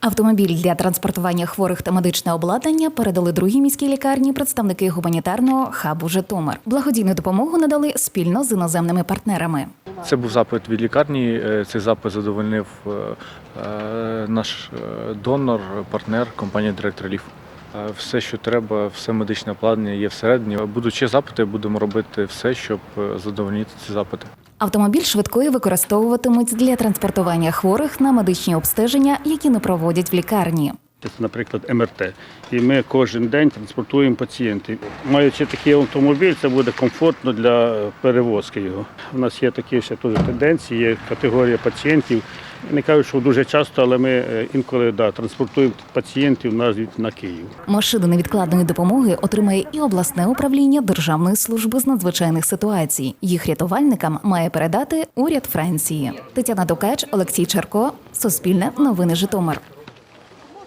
Автомобіль для транспортування хворих та медичне обладнання передали другій міській лікарні представники гуманітарного хабу Житомир. Благодійну допомогу надали спільно з іноземними партнерами. Це був запит від лікарні. е, Цей запит задовольнив е, е, наш донор, партнер, компанія «Директор Relief. Все, що треба, все медичне обладнання є всередині. Будучи запити, будемо робити все, щоб е, задовольнити ці запити. Автомобіль швидкої використовуватимуть для транспортування хворих на медичні обстеження, які не проводять в лікарні. Це, наприклад, МРТ. І ми кожен день транспортуємо пацієнтів. Маючи такий автомобіль, це буде комфортно для перевозки його. У нас є такі ще теж тенденції, є категорія пацієнтів. Не кажу, що дуже часто, але ми е, інколи да, транспортуємо пацієнтів навіть на Київ. Машину невідкладної допомоги отримає і обласне управління Державної служби з надзвичайних ситуацій. Їх рятувальникам має передати уряд Франції. Тетяна Дукач, Олексій Черко, Суспільне новини Житомир.